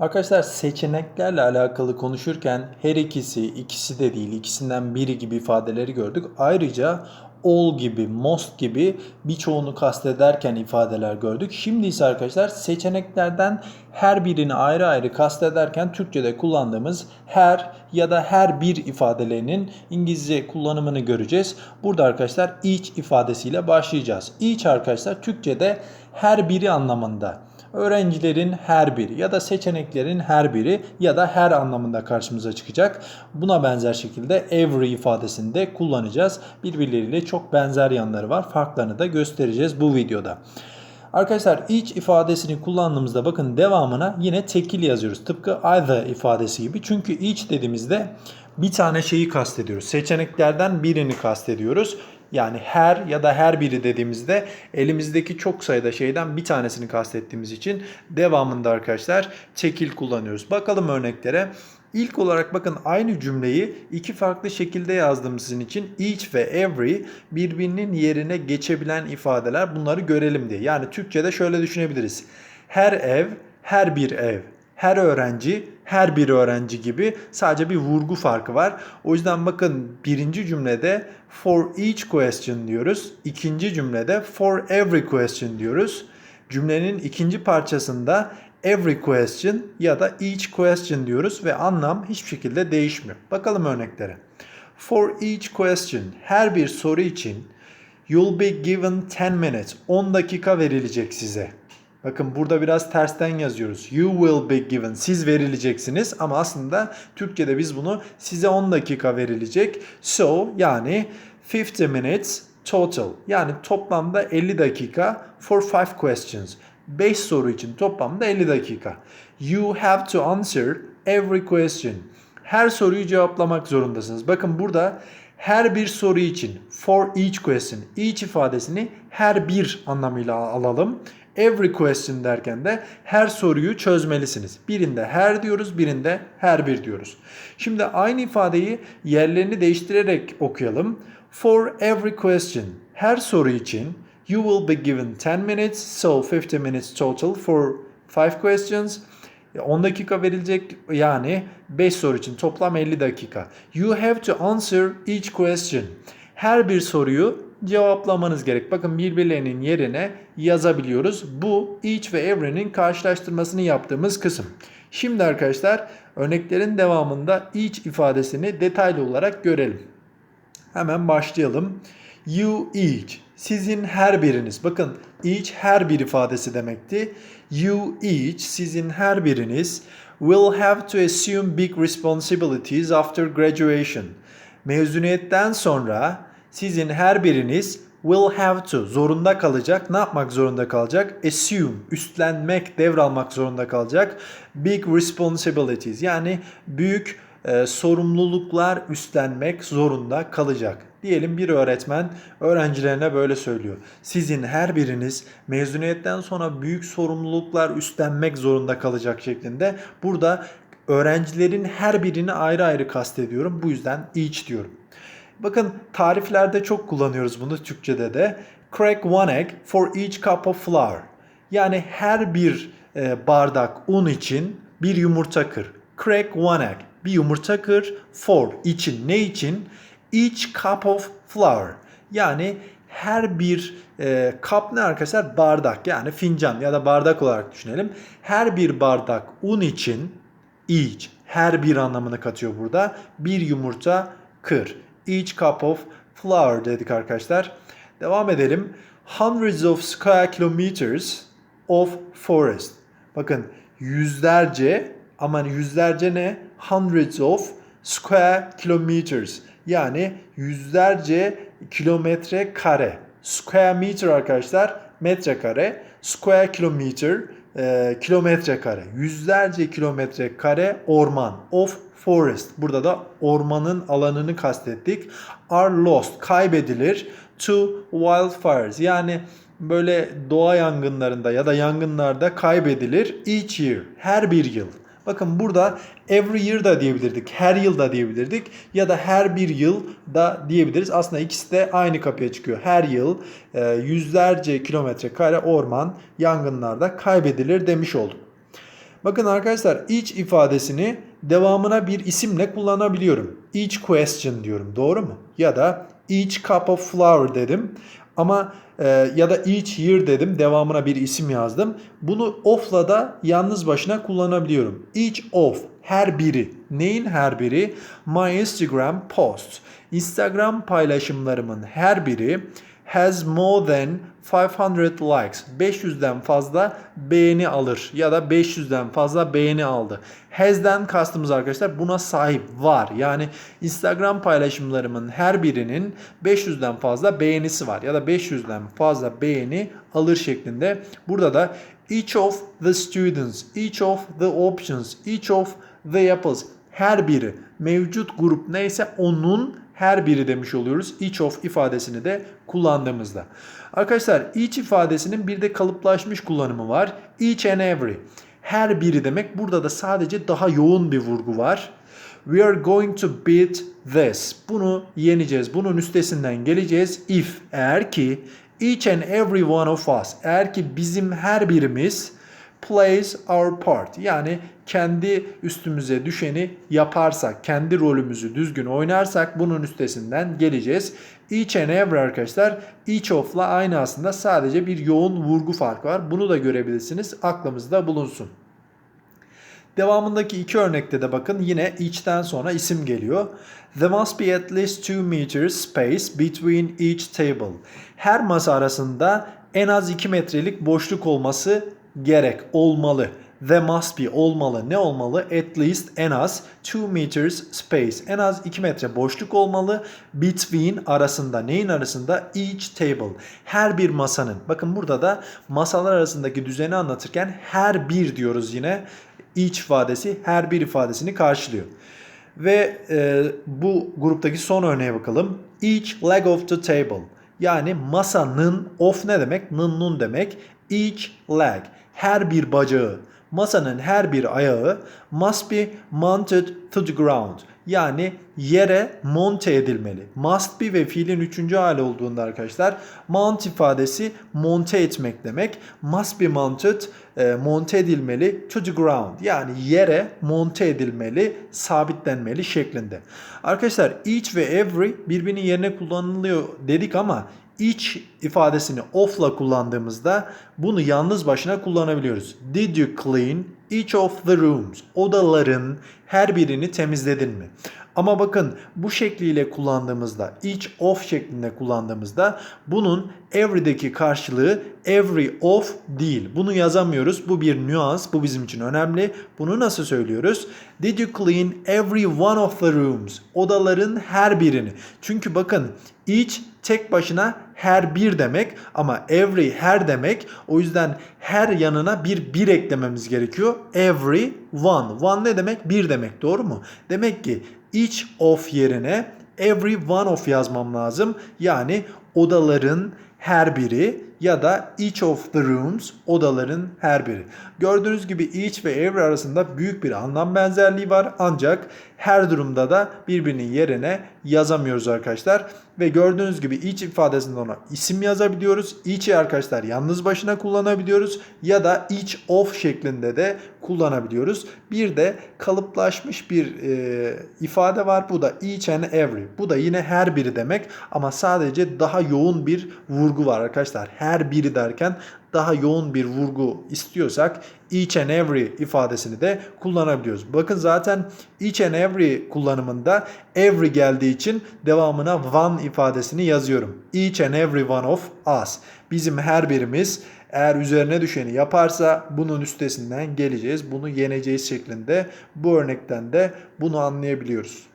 Arkadaşlar seçeneklerle alakalı konuşurken her ikisi, ikisi de değil, ikisinden biri gibi ifadeleri gördük. Ayrıca all gibi, most gibi birçoğunu kastederken ifadeler gördük. Şimdi ise arkadaşlar seçeneklerden her birini ayrı ayrı kastederken Türkçe'de kullandığımız her ya da her bir ifadelerinin İngilizce kullanımını göreceğiz. Burada arkadaşlar each ifadesiyle başlayacağız. Each arkadaşlar Türkçe'de her biri anlamında öğrencilerin her biri ya da seçeneklerin her biri ya da her anlamında karşımıza çıkacak. Buna benzer şekilde every ifadesini de kullanacağız. Birbirleriyle çok benzer yanları var. Farklarını da göstereceğiz bu videoda. Arkadaşlar each ifadesini kullandığımızda bakın devamına yine tekil yazıyoruz. Tıpkı either ifadesi gibi. Çünkü each dediğimizde bir tane şeyi kastediyoruz. Seçeneklerden birini kastediyoruz. Yani her ya da her biri dediğimizde elimizdeki çok sayıda şeyden bir tanesini kastettiğimiz için devamında arkadaşlar tekil kullanıyoruz. Bakalım örneklere. İlk olarak bakın aynı cümleyi iki farklı şekilde yazdım sizin için. Each ve every birbirinin yerine geçebilen ifadeler bunları görelim diye. Yani Türkçe'de şöyle düşünebiliriz. Her ev, her bir ev her öğrenci, her bir öğrenci gibi sadece bir vurgu farkı var. O yüzden bakın birinci cümlede for each question diyoruz. İkinci cümlede for every question diyoruz. Cümlenin ikinci parçasında every question ya da each question diyoruz ve anlam hiçbir şekilde değişmiyor. Bakalım örneklere. For each question, her bir soru için you'll be given 10 minutes, 10 dakika verilecek size. Bakın burada biraz tersten yazıyoruz. You will be given. Siz verileceksiniz ama aslında Türkçe'de biz bunu size 10 dakika verilecek. So yani 50 minutes total. Yani toplamda 50 dakika for 5 questions. 5 soru için toplamda 50 dakika. You have to answer every question. Her soruyu cevaplamak zorundasınız. Bakın burada her bir soru için for each question, each ifadesini her bir anlamıyla alalım. Every question derken de her soruyu çözmelisiniz. Birinde her diyoruz, birinde her bir diyoruz. Şimdi aynı ifadeyi yerlerini değiştirerek okuyalım. For every question, her soru için you will be given 10 minutes, so 50 minutes total for 5 questions. 10 dakika verilecek yani 5 soru için toplam 50 dakika. You have to answer each question. Her bir soruyu cevaplamanız gerek. Bakın birbirlerinin yerine yazabiliyoruz. Bu each ve every'nin karşılaştırmasını yaptığımız kısım. Şimdi arkadaşlar örneklerin devamında each ifadesini detaylı olarak görelim. Hemen başlayalım. You each. Sizin her biriniz. Bakın each her bir ifadesi demekti. You each sizin her biriniz will have to assume big responsibilities after graduation. Mezuniyetten sonra sizin her biriniz will have to zorunda kalacak. Ne yapmak zorunda kalacak? Assume, üstlenmek, devralmak zorunda kalacak. Big responsibilities yani büyük e, sorumluluklar üstlenmek zorunda kalacak. Diyelim bir öğretmen öğrencilerine böyle söylüyor. Sizin her biriniz mezuniyetten sonra büyük sorumluluklar üstlenmek zorunda kalacak şeklinde. Burada öğrencilerin her birini ayrı ayrı kastediyorum. Bu yüzden each diyorum. Bakın tariflerde çok kullanıyoruz bunu Türkçe'de de. Crack one egg for each cup of flour. Yani her bir e, bardak un için bir yumurta kır. Crack one egg. Bir yumurta kır for için ne için? Each cup of flour. Yani her bir e, cup ne arkadaşlar? Bardak yani fincan ya da bardak olarak düşünelim. Her bir bardak un için each her bir anlamını katıyor burada. Bir yumurta kır each cup of flour dedik arkadaşlar. Devam edelim. Hundreds of square kilometers of forest. Bakın yüzlerce aman yüzlerce ne? Hundreds of square kilometers. Yani yüzlerce kilometre kare. Square meter arkadaşlar metre kare. Square kilometer e, kilometre kare. Yüzlerce kilometre kare orman. Of forest. Burada da ormanın alanını kastettik. Are lost. Kaybedilir. To wildfires. Yani böyle doğa yangınlarında ya da yangınlarda kaybedilir. Each year. Her bir yıl. Bakın burada every year da diyebilirdik, her yıl da diyebilirdik ya da her bir yıl da diyebiliriz. Aslında ikisi de aynı kapıya çıkıyor. Her yıl e, yüzlerce kilometre kare orman yangınlarda kaybedilir demiş olduk. Bakın arkadaşlar each ifadesini devamına bir isimle kullanabiliyorum. Each question diyorum. Doğru mu? Ya da each cup of flour dedim. Ama e, ya da each year dedim. Devamına bir isim yazdım. Bunu of'la da yalnız başına kullanabiliyorum. Each of her biri. Neyin her biri? My Instagram post. Instagram paylaşımlarımın her biri has more than 500 likes. 500'den fazla beğeni alır ya da 500'den fazla beğeni aldı. Has'den kastımız arkadaşlar buna sahip var. Yani Instagram paylaşımlarımın her birinin 500'den fazla beğenisi var ya da 500'den fazla beğeni alır şeklinde. Burada da each of the students, each of the options, each of the apples her biri mevcut grup neyse onun her biri demiş oluyoruz. Each of ifadesini de kullandığımızda. Arkadaşlar each ifadesinin bir de kalıplaşmış kullanımı var. Each and every. Her biri demek. Burada da sadece daha yoğun bir vurgu var. We are going to beat this. Bunu yeneceğiz. Bunun üstesinden geleceğiz. If eğer ki each and every one of us eğer ki bizim her birimiz plays our part. Yani kendi üstümüze düşeni yaparsak, kendi rolümüzü düzgün oynarsak bunun üstesinden geleceğiz. Each and every arkadaşlar each of'la aynı aslında sadece bir yoğun vurgu farkı var. Bunu da görebilirsiniz. Aklımızda bulunsun. Devamındaki iki örnekte de bakın yine each'ten sonra isim geliyor. There must be at least 2 meters space between each table. Her masa arasında en az 2 metrelik boşluk olması gerek, olmalı. There must be olmalı. Ne olmalı? At least en az 2 meters space. En az 2 metre boşluk olmalı. Between arasında. Neyin arasında? Each table. Her bir masanın. Bakın burada da masalar arasındaki düzeni anlatırken her bir diyoruz yine. Each ifadesi her bir ifadesini karşılıyor. Ve e, bu gruptaki son örneğe bakalım. Each leg of the table. Yani masanın of ne demek? Nın nun demek. Each leg. Her bir bacağı. Masanın her bir ayağı must be mounted to the ground. Yani yere monte edilmeli. Must be ve fiilin üçüncü hali olduğunda arkadaşlar mount ifadesi monte etmek demek. Must be mounted e, monte edilmeli to the ground. Yani yere monte edilmeli, sabitlenmeli şeklinde. Arkadaşlar each ve every birbirinin yerine kullanılıyor dedik ama each ifadesini off'la kullandığımızda bunu yalnız başına kullanabiliyoruz. Did you clean each of the rooms? Odaların her birini temizledin mi? Ama bakın bu şekliyle kullandığımızda, each of şeklinde kullandığımızda bunun every'deki karşılığı every of değil. Bunu yazamıyoruz. Bu bir nüans. Bu bizim için önemli. Bunu nasıl söylüyoruz? Did you clean every one of the rooms? Odaların her birini. Çünkü bakın each tek başına her bir demek ama every her demek. O yüzden her yanına bir bir eklememiz gerekiyor. Every one. One ne demek? Bir demek. Doğru mu? Demek ki each of yerine every one of yazmam lazım. Yani odaların her biri ya da each of the rooms odaların her biri. Gördüğünüz gibi each ve every arasında büyük bir anlam benzerliği var ancak her durumda da birbirinin yerine yazamıyoruz arkadaşlar. Ve gördüğünüz gibi each ifadesinde ona isim yazabiliyoruz. Each'i arkadaşlar yalnız başına kullanabiliyoruz ya da each of şeklinde de kullanabiliyoruz. Bir de kalıplaşmış bir e, ifade var. Bu da each and every. Bu da yine her biri demek ama sadece daha yoğun bir vurgu var arkadaşlar. Her biri derken daha yoğun bir vurgu istiyorsak each and every ifadesini de kullanabiliyoruz. Bakın zaten each and every kullanımında every geldiği için devamına one ifadesini yazıyorum. Each and every one of us. Bizim her birimiz eğer üzerine düşeni yaparsa bunun üstesinden geleceğiz. Bunu yeneceğiz şeklinde bu örnekten de bunu anlayabiliyoruz.